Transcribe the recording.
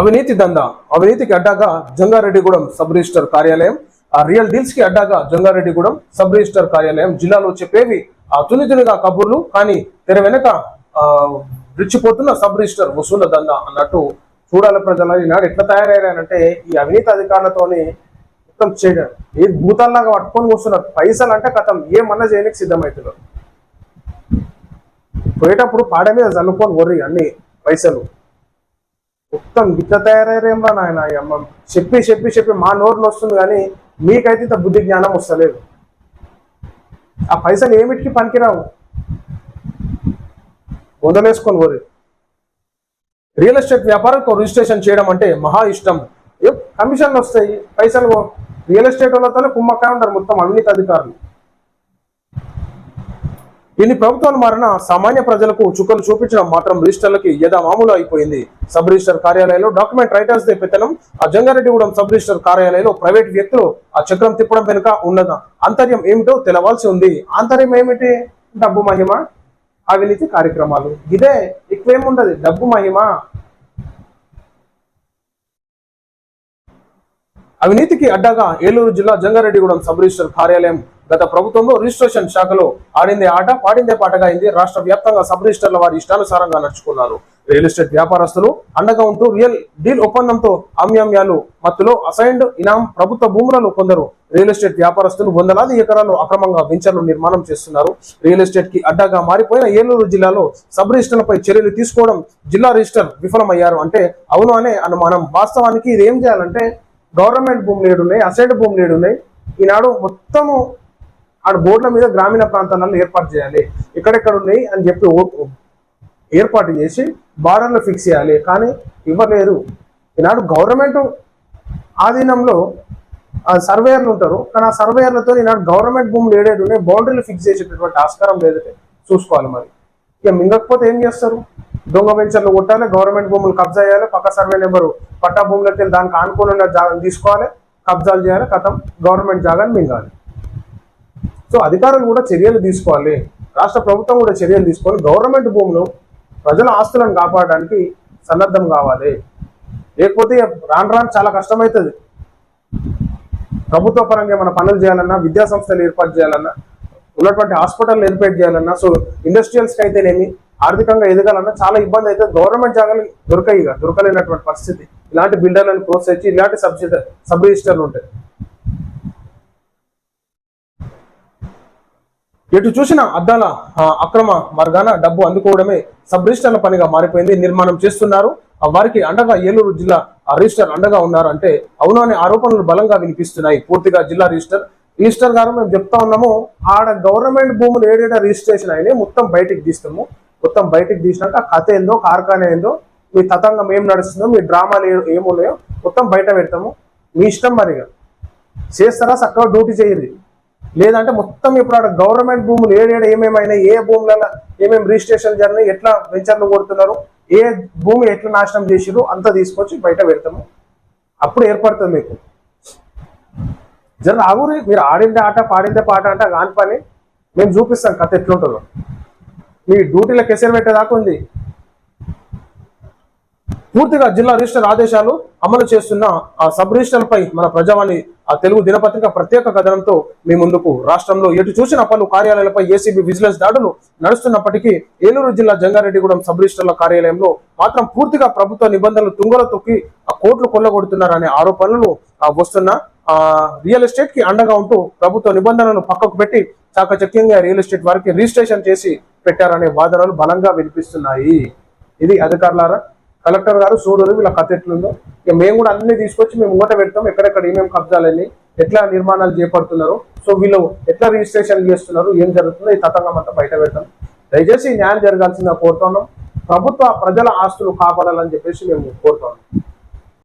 అవినీతి దందా. అవినీతికి అడ్డాగా జంగారెడ్డిగూడెం సబ్ రిజిస్టర్ కార్యాలయం ఆ రియల్ డీల్స్కి అడ్డాగా జంగారెడ్డిగూడెం సబ్ రిజిస్టర్ కార్యాలయం జిల్లాలో చెప్పేవి ఆ తునితునిగా కబుర్లు కానీ తెర వెనక ఆ సబ్ రిజిస్టర్ వసూల దందా అన్నట్టు చూడాలి ప్రజలు. ఈనాడు ఎట్లా తయారయ్యారంటే ఈ అవినీతి అధికారులతోని మొత్తం చేయడం. ఏ భూతాల్లాగా పట్టుకొని కూర్చున్నారు. పైసలు అంటే కథం ఏమన్నా చేయడానికి సిద్ధమవుతున్నారు పోయేటప్పుడు పాడ మీద చల్లుకొని వర్రి అన్ని పైసలు. మొత్తం గిట్ల తయారయ్యారేమ్రా నాయన? అమ్మ చెప్పి చెప్పి చెప్పి మా నోరులో వస్తుంది కానీ మీకైతే ఇంత బుద్ధి జ్ఞానం వస్తలేదు. ఆ పైసలు ఏమిటికి పనికిరావు? వదలేసుకొని కోరి రియల్ ఎస్టేట్ వ్యాపారానికి రిజిస్ట్రేషన్ చేయడం అంటే మహా ఇష్టం. కమిషన్లు వస్తాయి పైసలు రియల్ ఎస్టేట్ వాళ్ళతోనే కుమ్మక్కాయ ఉంటారు మొత్తం అవినీతి అధికారులు. ఇన్ని ప్రభుత్వాలు మారిన సామాన్య ప్రజలకు చుక్కలు చూపించడం మాత్రం రిజిస్టర్లకి యథా మామూలు అయిపోయింది. సబ్ రిజిస్టర్ కార్యాలయంలో డాక్యుమెంట్ రైటర్స్ డే పెత్తనం ఆ జంగారెడ్డిగూడెం సబ్ రిజిస్టర్ కార్యాలయంలో ప్రైవేట్ వ్యక్తులు ఆ చక్రం తిప్పడం వెనుక ఉన్నద అంతర్యం ఏమిటో తెలవాల్సి ఉంది. ఆంతర్యం ఏమిటి? డబ్బు మహిమ అవినీతి కార్యక్రమాలు. ఇదే ఎక్కువేముండదు డబ్బు మహిమ. అవినీతికి అడ్డాగా ఏలూరు జిల్లా జంగారెడ్డిగూడెం సబ్ రిజిస్టర్ కార్యాలయం గత ప్రభుత్వంలో రిజిస్ట్రేషన్ శాఖలో ఆడిందే ఆట పాడిందే పాటగా అయింది. రాష్ట్ర వ్యాప్తంగా సబ్ రిజిస్టర్ల వారి ఇష్టానుసారంగా నడుచుకున్నారు. రియల్ ఎస్టేట్ వ్యాపారస్తులు అండగా ఉంటూ రియల్ డీల్ ఒప్పందంతో అమ్యామ్యాలు మత్తులో అసైన్డ్ ఇనాం ప్రభుత్వ భూములను కొందరు రియల్ ఎస్టేట్ వ్యాపారస్తులు వందలాది ఎకరాలు అక్రమంగా వెంచర్లు నిర్మాణం చేస్తున్నారు. రియల్ ఎస్టేట్కి అడ్డాగా మారిపోయిన ఏలూరు జిల్లాలో సబ్ రిజిస్టర్లపై చర్యలు తీసుకోవడం జిల్లా రిజిస్టర్ విఫలమయ్యారు అంటే అవును అనే అనుమానం. వాస్తవానికి ఇది ఏం చేయాలంటే గవర్నమెంట్ భూములు ఏడున్నాయి అసైడ్ భూములు ఏడున్నాయి. ఈనాడు మొత్తము ఆడ బోర్డుల మీద గ్రామీణ ప్రాంతాలలో ఏర్పాటు చేయాలి. ఎక్కడెక్కడ ఉన్నాయి అని చెప్పి ఏర్పాటు చేసి బార్డర్లు ఫిక్స్ చేయాలి. కానీ ఇవ్వలేరు. ఈనాడు గవర్నమెంట్ ఆధీనంలో ఆ సర్వేయర్లు ఉంటారు. కానీ ఆ సర్వేయర్లతో ఈనాడు గవర్నమెంట్ భూములు ఏడేడు ఉన్నాయి బౌండరీలు ఫిక్స్ చేసేటటువంటి ఆస్కారం లేదంటే చూసుకోవాలి మరి. ఇక మింగకపోతే ఏం చేస్తారు? దొంగ వెంచర్లు కొట్టాలి గవర్నమెంట్ భూములు కబ్జా చేయాలి పక్క సర్వే నెంబరు పట్టా భూములకి వెళ్ళి దానికి ఆనుకుని ఉన్న జాగాను తీసుకోవాలి కబ్జాలు చేయాలి కథం గవర్నమెంట్ జాగాని మింగాలి. సో అధికారులు కూడా చర్యలు తీసుకోవాలి. రాష్ట్ర ప్రభుత్వం కూడా చర్యలు తీసుకోవాలి. గవర్నమెంట్ భూములు ప్రజల ఆస్తులను కాపాడడానికి సన్నద్ధం కావాలి. లేకపోతే రాను రాను చాలా కష్టమవుతుంది ప్రభుత్వ పరంగా ఏమైనా పనులు చేయాలన్నా విద్యా సంస్థలు ఏర్పాటు చేయాలన్నా ఉన్నటువంటి హాస్పిటల్ ఏర్పాటు చేయాలన్నా సో ఇండస్ట్రియల్స్కి అయితేనేమి ఆర్థికంగా ఎదగాలన్నా చాలా ఇబ్బంది అయితే గవర్నమెంట్ జాగాలు దొరకాయి ఇక దొరకలేనటువంటి పరిస్థితి. ఇలాంటి బిల్డర్లను ప్రోత్సహించి ఇలాంటి సబ్సిడీ సబ్ రిజిస్టర్లు ఉంటాయి. ఎటు చూసిన అద్దాల అక్రమ మార్గాన డబ్బు అందుకోవడమే సబ్ రిజిస్టర్ల పనిగా మారిపోయింది. నిర్మాణం చేస్తున్నారు. ఆ వారికి అండగా ఏలూరు జిల్లా రిజిస్టర్ అండగా ఉన్నారు అంటే అవును అనే ఆరోపణలు బలంగా వినిపిస్తున్నాయి. పూర్తిగా జిల్లా రిజిస్టర్ రిజిస్టర్ గారు మేము చెప్తా ఉన్నాము ఆడ గవర్నమెంట్ భూములు ఏడేటా రిజిస్ట్రేషన్ అయినాయి మొత్తం బయటికి తీస్తాము. మొత్తం బయటికి తీసినాక కథ ఏందో కార్ఖానా ఏందో మీ తతంగం ఏం నడుస్తుందో మీ డ్రామాలు ఏ- ఏమున్నాయో మొత్తం బయట పెడతాము. మీ ఇష్టం మరిగా. చేస్తారా? చక్కగా డ్యూటీ చేయరు లేదంటే మొత్తం ఇప్పుడు అక్కడ గవర్నమెంట్ భూములు ఏడేడ ఏమేమైనా ఏ భూములలో ఏమేమి రిజిస్ట్రేషన్ జరిగినాయి ఎట్లా వెంచర్లు కొడుతున్నారు ఏ భూమి ఎట్లా నాశనం చేసిరు అంతా తీసుకొచ్చి బయట పెడతాము. అప్పుడు ఏర్పడుతుంది మీకు. జర ఆగురి మీరు ఆడిందే ఆట పాడిందే పాట అంటే కాని పని. మేము చూపిస్తాం కథ ఎట్లుంటుందో. మీ డ్యూటీలో కెసర్ పెట్టేదాకా ఉంది. పూర్తిగా జిల్లా రిజిస్టర్ ఆదేశాలు అమలు చేస్తున్న ఆ సబ్ రిజిస్టర్లపై మన ప్రజావాణి ఆ తెలుగు దినపత్రిక ప్రత్యేక కథనంతో మీ ముందుకు రాష్ట్రంలో ఎటు చూసిన పలు కార్యాలయాలపై ఏసీబీ విజిలెన్స్ దాడులు నడుస్తున్నప్పటికీ ఏలూరు జిల్లా జంగారెడ్డిగూడెం సబ్ రిజిస్టర్ల కార్యాలయంలో మాత్రం పూర్తిగా ప్రభుత్వ నిబంధనలు తుంగలో తొక్కి ఆ కోట్లు కొల్లగొడుతున్నారనే ఆరోపణలు వస్తున్న ఆ రియల్ ఎస్టేట్కి అండగా ఉంటూ ప్రభుత్వ నిబంధనలను పక్కకు పెట్టి చాకచక్యంగా రియల్ ఎస్టేట్ వారికి రిజిస్ట్రేషన్ చేసి పెట్టారనే వాదనలు బలంగా వినిపిస్తున్నాయి. ఇది అధికారులారా కలెక్టర్ గారు చూడరు వీళ్ళ కథ ఎట్లుందో ఇక మేము కూడా అన్ని తీసుకొచ్చి మేము ముంగట పెడతాం. ఎక్కడెక్కడ ఏమేమి కబ్జాలని ఎట్లా నిర్మాణాలు చేపడుతున్నారు సో వీళ్ళు ఎట్లా రిజిస్ట్రేషన్ చేస్తున్నారు ఏం జరుగుతుందో ఈ తతంగం అంతా బయట పెడతాం. దయచేసి న్యాయం జరగాల్సిందిగా కోరుతున్నాం. ప్రభుత్వ ప్రజల ఆస్తులు కాపాడాలని చెప్పేసి మేము కోరుతున్నాం.